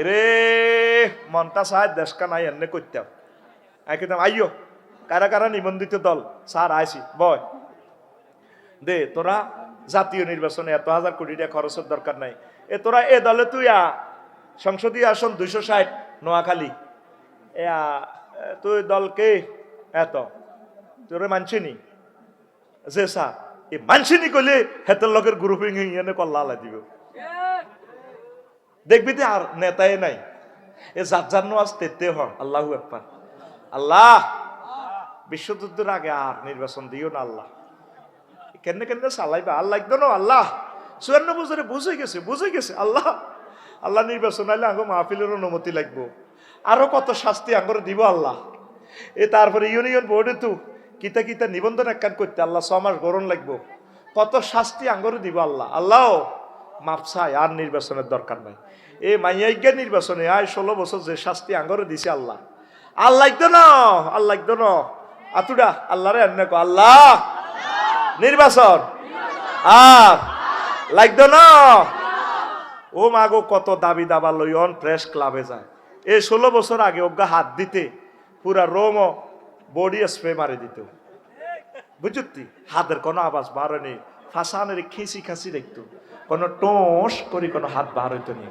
এরে, মনটা চায় দেশকা নাই, এনে করতাম একদম আইয়ো, কারা কারা নিবন্ধিত দল? স্যার আইসি বয়। দে, তোরা জাতীয় নির্বাচনে এত হাজার কোটি টাকা খরচের দরকার নাই। এ, তোরা এ দলে তুই আ, সংসদীয় আসন দুইশো ষাট, নোয়াখালী। এ তুই দলকে এত। তোরে মানছিনি? যে স্যার। এ, মানছিনি কইলে হেতের লগের গ্রুপিং এনে কল্লা দিব। দেখবি তো আর নেতাই নাই। এ যার জানো আজ তেতে হ আল্লাহু একবার আল্লাহ! বিশ্বযুদ্ধের আগে আর নির্বাচন দিও না আল্লাহ। কেন কেন চালাইবা? লাগতো না আল্লাহ। চুয়ান্ন বছরে বুঝে গেছে বুঝে গেছে আল্লাহ। আল্লাহ নির্বাচন আইলে আঙ্গ মাহফিলের অনুমতি লাগবো। আরও কত শাস্তি আঙ্গরে দিব আল্লাহ। এ তারপরে ইউনিয়ন বোর্ডে তো কিতা কিতা নিবন্ধন একখান করতে আল্লাহ ছ মাস গরম লাগবো। কত শাস্তি আঙ্গরে দিব আল্লাহ। আল্লাহ! মাপসাই আর নির্বাচনের দরকার নাই। এই মাইয়াজ্ঞা নির্বাচনে আয়, ষোলো বছর যে শাস্তি আঙ্গরে দিছে আল্লাহ। আল্লাহ না আল্লাহ না। আতুডা, আল্লাহরে এনে কো, আল্লাহ। নির্বাচন। আর লাগতো না। ও মাগো কত দাবি দাবা লইয়ন, প্রেস ক্লাবে যায়। এই ষোলো বছর আগে অজ্ঞা হাত দিতে, পুরা রোম বডি স্প্রে মারে দিত। বুঝতি? হাতের কোনো আওয়াজ বার নেই। ফাঁসানের খিসি খাসি দেখতো। কোনো টোস করি কোনো হাত বার হইতো নি।